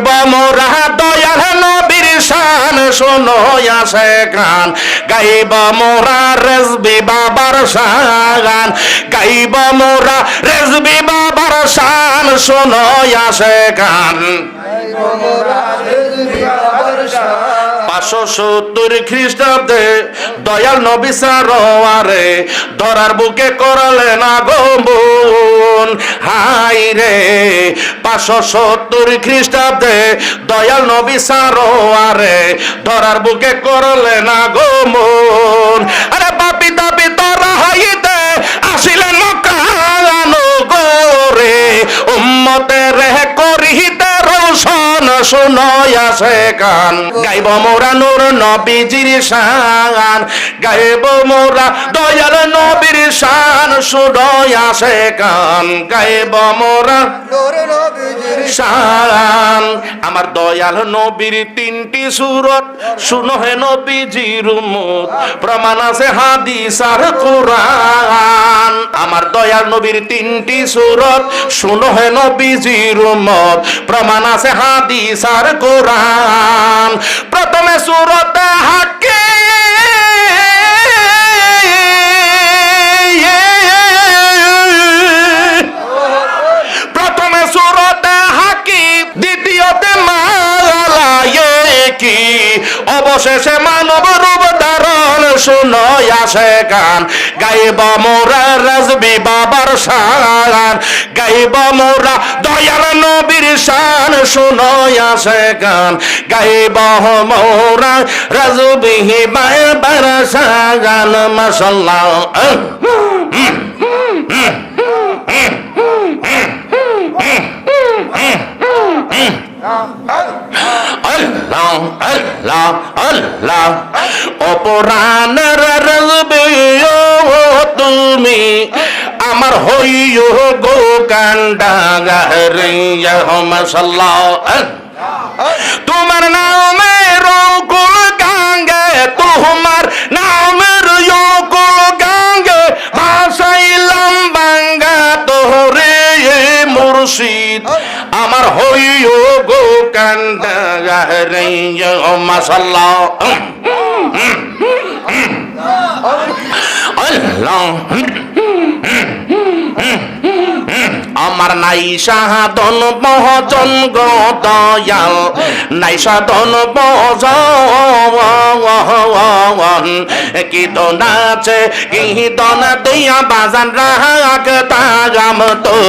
মোরা দয়াল নবীর শান শোনো আসে গান গাইব মোরা রেজবি বাবার শান গাইব মোরা রেজবি বাবার শান শোনো আসে গান পাঁচশো সত্তর খ্রিস্টাব্দে দয়াল নবী সারোয়ারে ধরার বুকে করলেন আগমন। হাই রে পাঁচশো সত্তর খ্রিস্টাব্দে দয়াল নবী সারোয়ারে ধরার বুকে করলেন আগমন আরে বাপি দাবি তারা হাইতে আসিলেন শুনয় আসে গান। গাইব মোরা নূর নবীজির শান। গাইব মোরা দয়াল নবীর শান শুনয় আসে গান। গাইব মোরা শান। আমার দয়াল নবীর তিনটি সুরত শুনো হে নবীজির মুখ প্রমাণ আছে হাদিস আর কোরআন। আমার দয়াল নবীর তিনটি সুরত। শুনো হে নবীজির মত প্রমাণ আছে হাদিস আর কোরআন। প্রথমে সুরতে হাকে অবশেষে মানব শুনয় আসে গান গাইব মোরা রাজবি বাবার শান গাইব মোরা দয়াল নবীর শান শুনয় আসে গান গাইব মোরা রাজবি বাবার শান মাসাল্লাহ আল্লাহ আল্লাহ আল্লাহ। অপরাণের রাজবে তুমি আমার হইও গো কান্ডাগারিয়া মাসাল্লাহ তোমার নামের আমার হইও গো মাসাল্লাহ আল্লাহ। আমার নাই সাধন বহজন গো দয়াল, নাই সাধন বহজন কি তো নাচে কি তো না দিয়া বাজান রাগ তাগাম তো